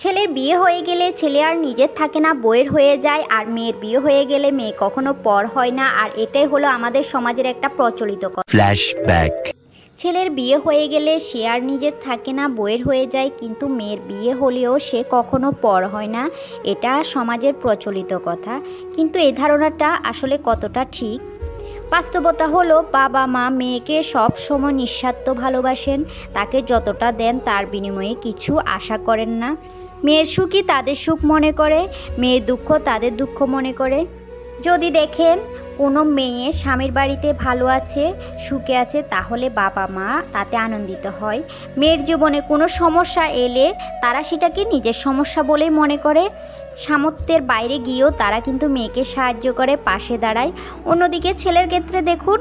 ছেলের বিয়ে হয়ে গেলে ছেলে আর নিজের থাকে না বইয়ের হয়ে যায় আর মেয়ের বিয়ে হয়ে গেলে মেয়ে কখনো পর হয় না আর এটাই হলো আমাদের সমাজের একটা প্রচলিত কথা। ছেলের বিয়ে হয়ে গেলে সে আর নিজের থাকে না বইয়ের হয়ে যায় কিন্তু মেয়ের বিয়ে হলেও সে কখনো পর হয় না এটা সমাজের প্রচলিত কথা। কিন্তু এই ধারণাটা আসলে কতটা ঠিক? বাস্তবতা হলো বাবা মা মেয়েকে সব সময় নিঃস্বার্থ ভালোবাসেন তাকে যতটা দেন তার বিনিময়ে কিছু আশা করেন না। মেয়ের সুখই তাদের সুখ মনে করে, মেয়ের দুঃখ তাদের দুঃখ মনে করে। যদি দেখেন কোনো মেয়ে স্বামীর বাড়িতে ভালো আছে, সুখে আছে, তাহলে বাবা মা তাতে আনন্দিত হয়। মেয়ের জীবনে কোনো সমস্যা এলে তারা সেটাকে নিজের সমস্যা বলেই মনে করে। সামর্থ্যের বাইরে গিয়েও তারা কিন্তু মেয়েকে সাহায্য করে, পাশে দাঁড়ায়। অন্যদিকে ছেলের ক্ষেত্রে দেখুন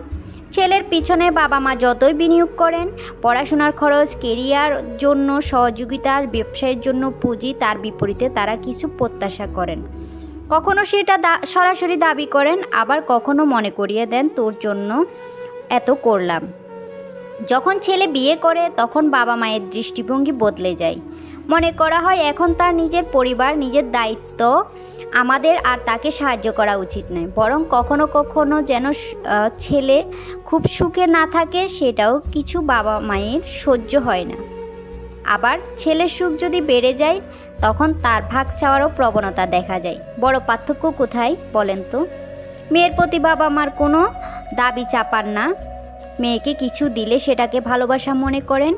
ছেলের পিছনে বাবা মা যতই বিনিয়োগ করেন, পড়াশোনার খরচ, কেরিয়ার জন্য সহযোগিতা, ব্যবসায়ের জন্য পুঁজি, তার বিপরীতে তারা কিছু প্রত্যাশা করেন। কখনো সেটা সরাসরি দাবি করেন, আবার কখনো মনে করিয়ে দেন, তোর জন্য এত করলাম। যখন ছেলে বিয়ে করে, তখন বাবা মায়ের দৃষ্টিভঙ্গি বদলে যায়। মনে করা হয় এখন তার নিজের পরিবার, নিজের দায়িত্ব আমাদের আর তাকে সাহায্য করা উচিত নয়। বরং কখনো কখনো যেন ছেলে খুব সুখে না থাকে সেটাও কিছু বাবা মায়ের সহ্য হয় না। আবার ছেলের সুখ যদি বেড়ে যায়, তখন তার ভাগ চাওয়ারও প্রবণতা দেখা যায়। বড় পার্থক্য কোথায় বলেন তো? মেয়ের প্রতি বাবা মার কোনো দাবি চাপান না। মেয়েকে কিছু দিলে সেটাকে ভালোবাসা মনে করেন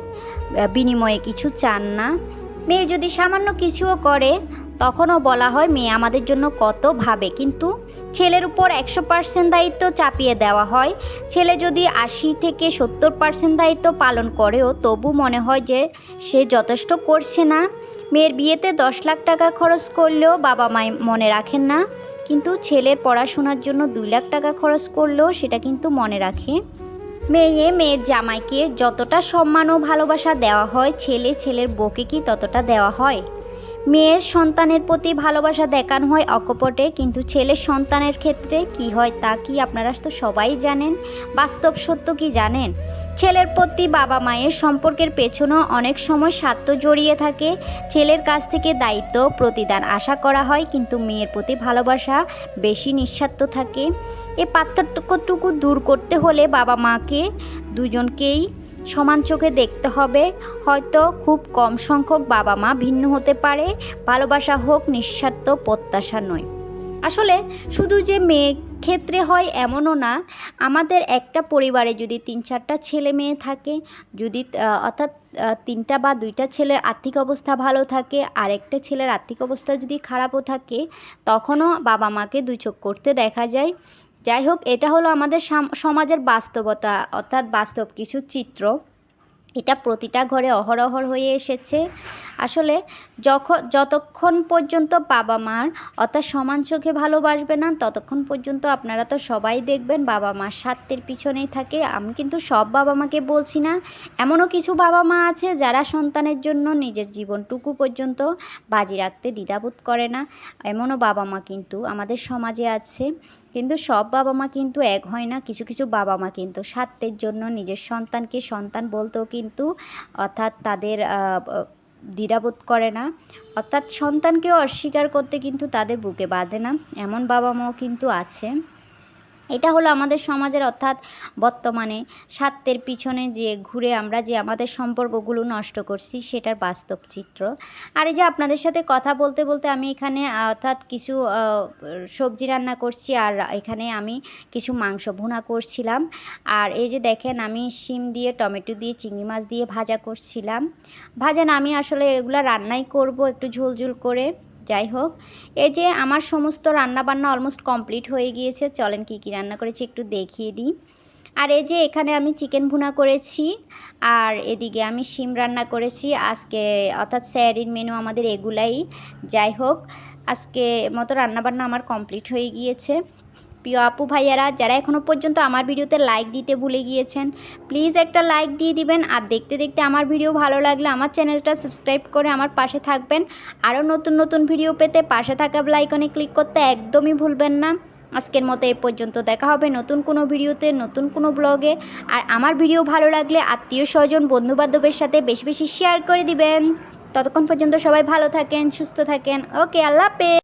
বিনিময়ে কিছু চান না। মেয়ে যদি সামান্য কিছুও করে, তখনও বলা হয় মেয়ে আমাদের জন্য কত ভাবে। কিন্তু ছেলের উপর একশো পার্সেন্ট দায়িত্ব চাপিয়ে দেওয়া হয়। ছেলে যদি আশি থেকে সত্তর পার্সেন্ট দায়িত্ব পালন করেও, তবু মনে হয় যে সে যথেষ্ট করছে না। মেয়ের বিয়েতে দশ লাখ টাকা খরচ করলেও বাবা মাই মনে রাখেন না। কিন্তু ছেলের পড়াশোনার জন্য দুই লাখ টাকা খরচ করলেও সেটা কিন্তু মনে রাখে। মেয়ে মেয়ের জামাইকে যতটা সম্মান ও ভালোবাসা দেওয়া হয়, ছেলে ছেলের বউকে কি ততটা দেওয়া হয়? মেয়ের সন্তানের প্রতি ভালোবাসা দেখানো হয় অকপটে, কিন্তু ছেলের সন্তানের ক্ষেত্রে কি হয় তা কি আপনারা তো সবাই জানেন? বাস্তব সত্য কি জানেন? ছেলের প্রতি বাবা মায়ের সম্পর্কের পেছনেও অনেক সময় স্বার্থ জড়িয়ে থাকে। ছেলের কাছ থেকে দায়িত্ব, প্রতিদান আশা করা হয়, কিন্তু মেয়ের প্রতি ভালোবাসা বেশি নিঃস্বার্থ থাকে। এ পার্থক্যটুকু দূর করতে হলে বাবা মাকে দুজনকেই সমান চোখে দেখতে হবে। হয়তো খুব কম সংখ্যক বাবা মা ভিন্ন হতে পারে। ভালোবাসা হোক, নিঃস্বার্থ, প্রত্যাশা নয়। আসলে শুধু যে মেয়ে ক্ষেত্রে হয় এমনও না। আমাদের একটা পরিবারে যদি তিন চারটা ছেলে মেয়ে থাকে, যদি অর্থাৎ তিনটা বা দুইটা ছেলের আর্থিক অবস্থা ভালো থাকে আর একটা ছেলের আর্থিক অবস্থা যদি খারাপও থাকে, তখনও বাবা মাকে দুই চোখ করতে দেখা যায়। যাই হোক এটা হলো আমাদের সাম- সমাজের বাস্তবতা, অর্থাৎ বাস্তব কিছু চিত্র। এটা প্রতিটা ঘরে অহরহর হয়ে এসেছে। আসলে যখন যতক্ষণ পর্যন্ত বাবা মার অর্থাৎ সমান চোখে ভালোবাসবে না, ততক্ষণ পর্যন্ত আপনারা তো সবাই দেখবেন বাবা মার স্বার্থের পিছনেই থাকে। আমি কিন্তু সব বাবা মাকে বলছি না। এমনও কিছু বাবা মা আছে যারা সন্তানের জন্য নিজের জীবনটুকু পর্যন্ত বাজি রাখতে দ্বিধাবোধ করে না। এমনও বাবা মা কিন্তু আমাদের সমাজে আছে। কিন্তু সব বাবা মা কিন্তু এক হয় না, কিছু কিছু বাবা মা কিন্তু স্বার্থের জন্য নিজের সন্তানকে সন্তান বলতেও কিন্তু অর্থাৎ তাদের দ্বিধাবোধ করে না। অর্থাৎ সন্তানকেও অস্বীকার করতে কিন্তু তাদের বুকে বাঁধে না। এমন বাবা মাও কিন্তু আছে। এটা হলো আমাদের সমাজের অর্থাৎ বর্তমানে স্বার্থের পিছনে যে ঘুরে আমরা যে আমাদের সম্পর্কগুলো নষ্ট করছি সেটার বাস্তব চিত্র। আর এই যে আপনাদের সাথে কথা বলতে বলতে আমি এখানে, অর্থাৎ কিছু সবজি রান্না করছি আর এখানে আমি কিছু মাংস ভুনা করছিলাম। আর এই যে দেখেন আমি শিম দিয়ে, টমেটো দিয়ে, চিংড়ি মাছ দিয়ে ভাজা করছিলাম। ভাজা আমি আসলে এগুলো রান্নাই করব একটু ঝোলঝুল করে। যাই হোক, এই যে আমার সমস্ত রান্নাবান্না অলমোস্ট কমপ্লিট হয়ে গিয়েছে, চলেন কি কি রান্না করেছি একটু দেখিয়ে দিই। আর এই যে এখানে আমি চিকেন ভুনা করেছি, আর এদিকে আমি শিম রান্না করেছি, আজকে অর্থাৎ স্যারির মেনু আমাদের এগুলাই। যাই হোক, আজকে মতো রান্নাবান্না আমার কমপ্লিট হয়ে গিয়েছে। প্রিয় আপু ভাইয়ারা, যারা এখনও পর্যন্ত আমার ভিডিওতে লাইক দিতে ভুলে গিয়েছেন প্লিজ একটা লাইক দিয়ে দিবেন। আর দেখতে দেখতে আমার ভিডিও ভালো লাগলে আমার চ্যানেলটা সাবস্ক্রাইব করে আমার পাশে থাকবেন। আরও নতুন নতুন ভিডিও পেতে পাশে থাকা লাইকনে ক্লিক করতে একদমই ভুলবেন না। আজকের মতো এ পর্যন্ত দেখা হবে নতুন কোনো ভিডিওতে, নতুন কোনো ব্লগে আর আমার ভিডিও ভালো লাগলে আত্মীয় স্বজন, বন্ধুবান্ধবের সাথে বেশি বেশি শেয়ার করে দিবেন। ততক্ষণ পর্যন্ত সবাই ভালো থাকেন, সুস্থ থাকেন। ওকে আল্লাহ হাফেজ।